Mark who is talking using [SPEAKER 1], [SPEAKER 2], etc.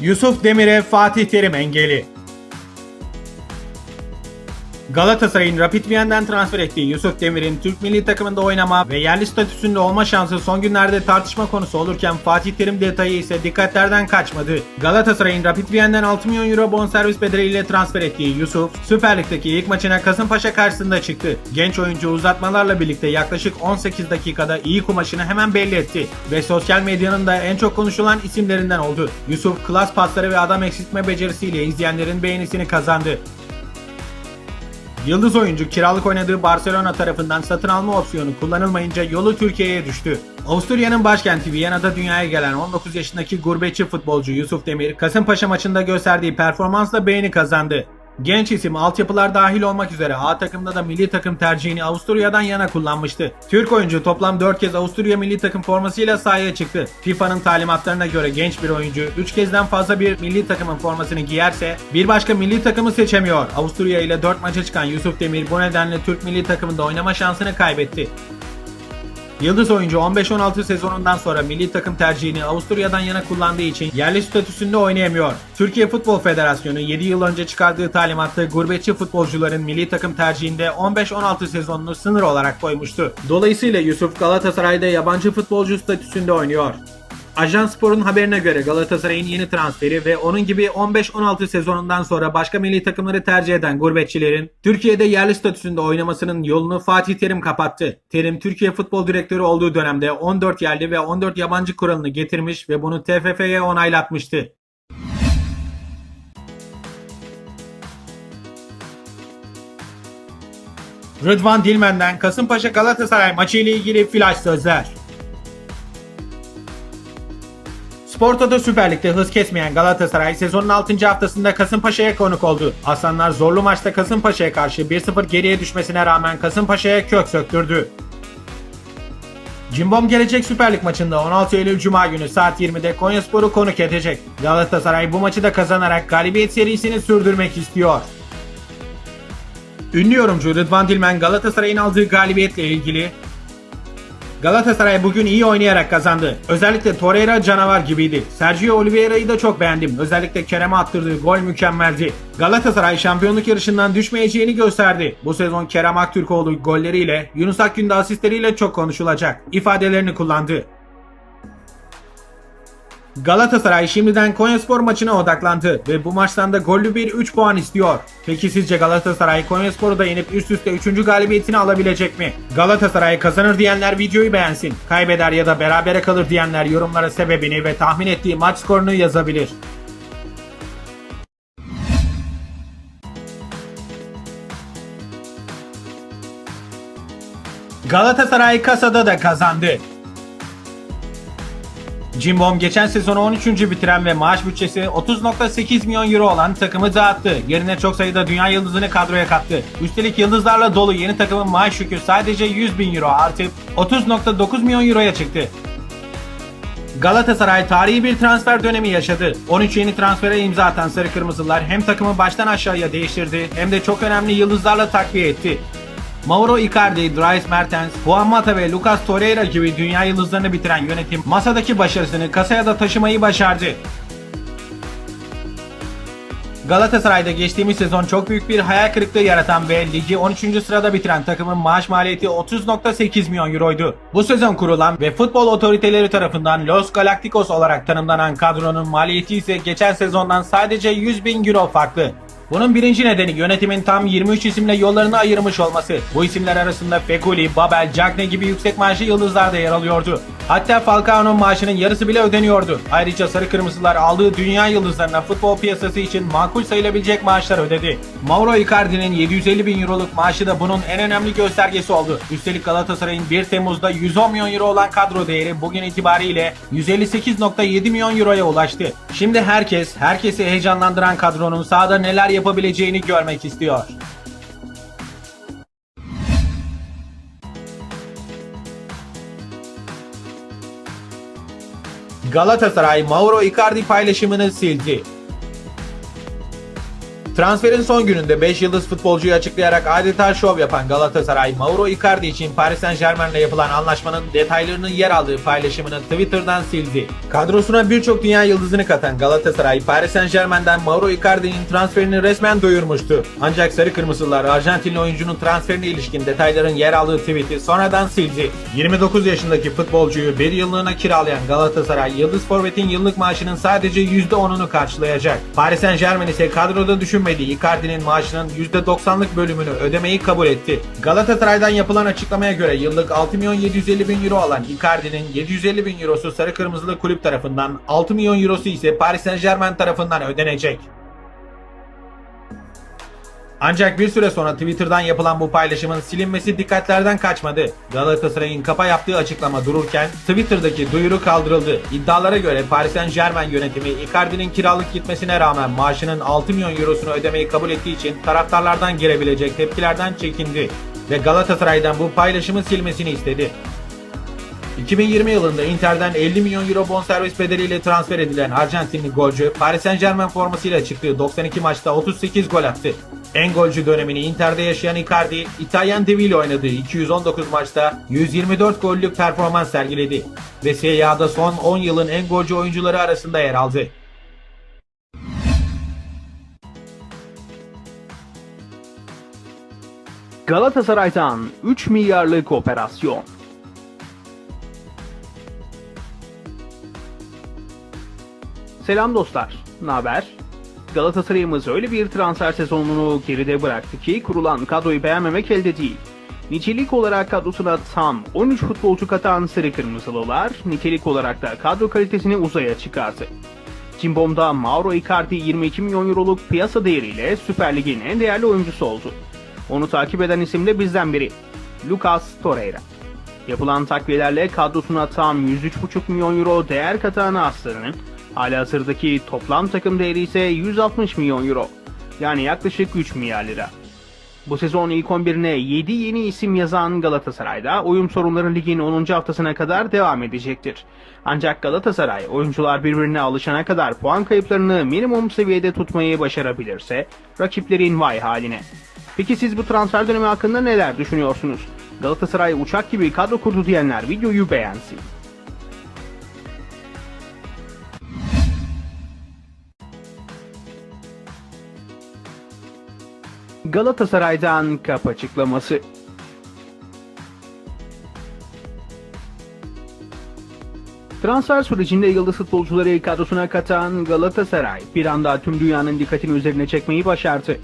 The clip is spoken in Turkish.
[SPEAKER 1] Yusuf Demir'e Fatih Terim engeli. Galatasaray'ın Rapid Vien'den transfer ettiği Yusuf Demir'in Türk milli takımında oynama ve yerli statüsünde olma şansı son günlerde tartışma konusu olurken Fatih Terim detayı ise dikkatlerden kaçmadı. Galatasaray'ın Rapid Vien'den 6 milyon euro bonservis bedeliyle transfer ettiği Yusuf, Süper Lig'deki ilk maçına Kasımpaşa karşısında çıktı. Genç oyuncu uzatmalarla birlikte yaklaşık 18 dakikada iyi kumaşını hemen belli etti ve sosyal medyanın da en çok konuşulan isimlerinden oldu. Yusuf klas pasları ve adam eksiltme becerisiyle izleyenlerin beğenisini kazandı. Yıldız oyuncu kiralık oynadığı Barcelona tarafından satın alma opsiyonu kullanılmayınca yolu Türkiye'ye düştü. Avusturya'nın başkenti Viyana'da dünyaya gelen 19 yaşındaki gurbetçi futbolcu Yusuf Demir, Kasımpaşa maçında gösterdiği performansla beğeni kazandı. Genç isim altyapılar dahil olmak üzere A takımda da milli takım tercihini Avusturya'dan yana kullanmıştı. Türk oyuncu toplam 4 kez Avusturya milli takım formasıyla sahaya çıktı. FIFA'nın talimatlarına göre genç bir oyuncu 3 kezden fazla bir milli takımın formasını giyerse bir başka milli takımı seçemiyor. Avusturya ile 4 maça çıkan Yusuf Demir bu nedenle Türk milli takımında oynama şansını kaybetti. Yıldız oyuncu 15-16 sezonundan sonra milli takım tercihini Avusturya'dan yana kullandığı için yerli statüsünde oynayamıyor. Türkiye Futbol Federasyonu 7 yıl önce çıkardığı talimatta gurbetçi futbolcuların milli takım tercihinde 15-16 sezonunu sınır olarak koymuştu. Dolayısıyla Yusuf Galatasaray'da yabancı futbolcu statüsünde oynuyor. Ajans Spor'un haberine göre Galatasaray'ın yeni transferi ve onun gibi 15-16 sezonundan sonra başka milli takımları tercih eden gurbetçilerin Türkiye'de yerli statüsünde oynamasının yolunu Fatih Terim kapattı. Terim Türkiye Futbol Direktörü olduğu dönemde 14 yerli ve 14 yabancı kuralını getirmiş ve bunu TFF'ye onaylatmıştı. Rıdvan Dilmen'den Kasımpaşa Galatasaray maçı ile ilgili flash sözler. Spor Toto Süper Lig'de hız kesmeyen Galatasaray sezonun 6. haftasında Kasımpaşa'ya konuk oldu. Aslanlar zorlu maçta Kasımpaşa'ya karşı 1-0 geriye düşmesine rağmen Kasımpaşa'ya kök söktürdü. Cimbom gelecek Süper Lig maçında 16 Eylül Cuma günü saat 20'de Konyaspor'u konuk edecek. Galatasaray bu maçı da kazanarak galibiyet serisini sürdürmek istiyor. Ünlü yorumcu Rıdvan Dilmen Galatasaray'ın aldığı galibiyetle ilgili Galatasaray bugün iyi oynayarak kazandı. Özellikle Torreira canavar gibiydi. Sergio Oliveira'yı da çok beğendim. Özellikle Kerem'e attırdığı gol mükemmeldi. Galatasaray şampiyonluk yarışından düşmeyeceğini gösterdi. Bu sezon Kerem Aktürkoğlu golleriyle, Yunus Akgün asistleriyle çok konuşulacak. ifadelerini kullandı. Galatasaray şimdiden Konyaspor maçına odaklandı ve bu maçtan da gollü bir 3 puan istiyor. Peki sizce Galatasaray Konyaspor'u da yenip üst üste 3. galibiyetini alabilecek mi? Galatasaray kazanır diyenler videoyu beğensin. Kaybeder ya da berabere kalır diyenler yorumlara sebebini ve tahmin ettiği maç skorunu yazabilir. Galatasaray kasada da kazandı. Cimbom geçen sezonu 13. bitiren ve maaş bütçesi 30.8 milyon euro olan takımı dağıttı. Yerine çok sayıda dünya yıldızını kadroya kattı. Üstelik yıldızlarla dolu yeni takımın maaş yükü sadece 100 bin euro artıp 30.9 milyon euroya çıktı. Galatasaray tarihi bir transfer dönemi yaşadı. 13 yeni transfere imza atan Sarı Kırmızılar hem takımı baştan aşağıya değiştirdi hem de çok önemli yıldızlarla takviye etti. Mauro Icardi, Dries Mertens, Juan Mata ve Lucas Torreira gibi dünya yıldızlarını bitiren yönetim masadaki başarısını kasaya da taşımayı başardı. Galatasaray'da geçtiğimiz sezon çok büyük bir hayal kırıklığı yaratan ve ligi 13. sırada bitiren takımın maaş maliyeti 30.8 milyon euroydu. Bu sezon kurulan ve futbol otoriteleri tarafından Los Galacticos olarak tanımlanan kadronun maliyeti ise geçen sezondan sadece 100 bin euro farklı. Bunun birinci nedeni yönetimin tam 23 isimle yollarını ayırmış olması. Bu isimler arasında Feguli, Babel, Cagne gibi yüksek maaşlı yıldızlar da yer alıyordu. Hatta Falcao'nun maaşının yarısı bile ödeniyordu. Ayrıca Sarı Kırmızılar aldığı dünya yıldızlarına futbol piyasası için makul sayılabilecek maaşlar ödedi. Mauro Icardi'nin 750 bin euroluk maaşı da bunun en önemli göstergesi oldu. Üstelik Galatasaray'ın 1 Temmuz'da 110 milyon euro olan kadro değeri bugün itibariyle 158.7 milyon euroya ulaştı. Şimdi herkes, herkesi heyecanlandıran kadronun sahada neler yapabileceğini görmek istiyor. Galatasaray Mauro Icardi paylaşımını sildi. Transferin son gününde 5 yıldız futbolcuyu açıklayarak adeta şov yapan Galatasaray, Mauro Icardi için Paris Saint Germain'le yapılan anlaşmanın detaylarının yer aldığı paylaşımını Twitter'dan sildi. Kadrosuna birçok dünya yıldızını katan Galatasaray, Paris Saint Germain'den Mauro Icardi'nin transferini resmen duyurmuştu. Ancak Sarı Kırmızılar Arjantinli oyuncunun transferine ilişkin detayların yer aldığı tweet'i sonradan sildi. 29 yaşındaki futbolcuyu bir yıllığına kiralayan Galatasaray, Yıldız Forvet'in yıllık maaşının sadece %10'unu karşılayacak. Paris Saint Germain ise kadroda düşünmediği Icardi'nin maaşının %90'lık bölümünü ödemeyi kabul etti. Galatasaray'dan yapılan açıklamaya göre yıllık 6 milyon 750 bin euro alan Icardi'nin 750 bin eurosu Sarı Kırmızılı kulüp tarafından, 6 milyon eurosu ise Paris Saint Germain tarafından ödenecek. Ancak bir süre sonra Twitter'dan yapılan bu paylaşımın silinmesi dikkatlerden kaçmadı. Galatasaray'ın kapa yaptığı açıklama dururken Twitter'daki duyuru kaldırıldı. İddialara göre Paris Saint Germain yönetimi Icardi'nin kiralık gitmesine rağmen maaşının 6 milyon eurosunu ödemeyi kabul ettiği için taraftarlardan gelebilecek tepkilerden çekindi ve Galatasaray'dan bu paylaşımı silmesini istedi. 2020 yılında Inter'den 50 milyon euro bonservis bedeliyle transfer edilen Arjantinli golcü Paris Saint Germain formasıyla çıktığı 92 maçta 38 gol attı. En golcü dönemini Inter'de yaşayan Icardi, İtalyan devi ile oynadığı 219 maçta 124 gollük performans sergiledi ve Serie son 10 yılın en golcü oyuncuları arasında yer aldı.
[SPEAKER 2] Galatasaray'dan 3 milyarlık operasyon. Selam dostlar, ne haber? Galatasaray'ımız öyle bir transfer sezonunu geride bıraktı ki kurulan kadroyu beğenmemek elde değil. Nitelik olarak kadrosuna tam 13 futbolcu katan Sarı Kırmızılılar, nitelik olarak da kadro kalitesini uzaya çıkardı. Cimbom'da Mauro Icardi 22 milyon euroluk piyasa değeriyle Süper Lig'in en değerli oyuncusu oldu. Onu takip eden isim de bizden biri. Lucas Torreira. Yapılan takviyelerle kadrosuna tam 103,5 milyon euro değer katan Aslan'ın halihazırdaki toplam takım değeri ise 160 milyon euro. Yani yaklaşık 3 milyar lira. Bu sezon ilk 11'ine 7 yeni isim yazan Galatasaray'da uyum sorunları ligin 10. haftasına kadar devam edecektir. Ancak Galatasaray oyuncular birbirine alışana kadar puan kayıplarını minimum seviyede tutmayı başarabilirse rakiplerin vay haline. Peki siz bu transfer dönemi hakkında neler düşünüyorsunuz? Galatasaray uçak gibi kadro kurdu diyenler videoyu beğensin. Galatasaray'dan kap açıklaması. Transfer sürecinde yıldız futbolcuları kadrosuna katan Galatasaray bir anda tüm dünyanın dikkatini üzerine çekmeyi başardı.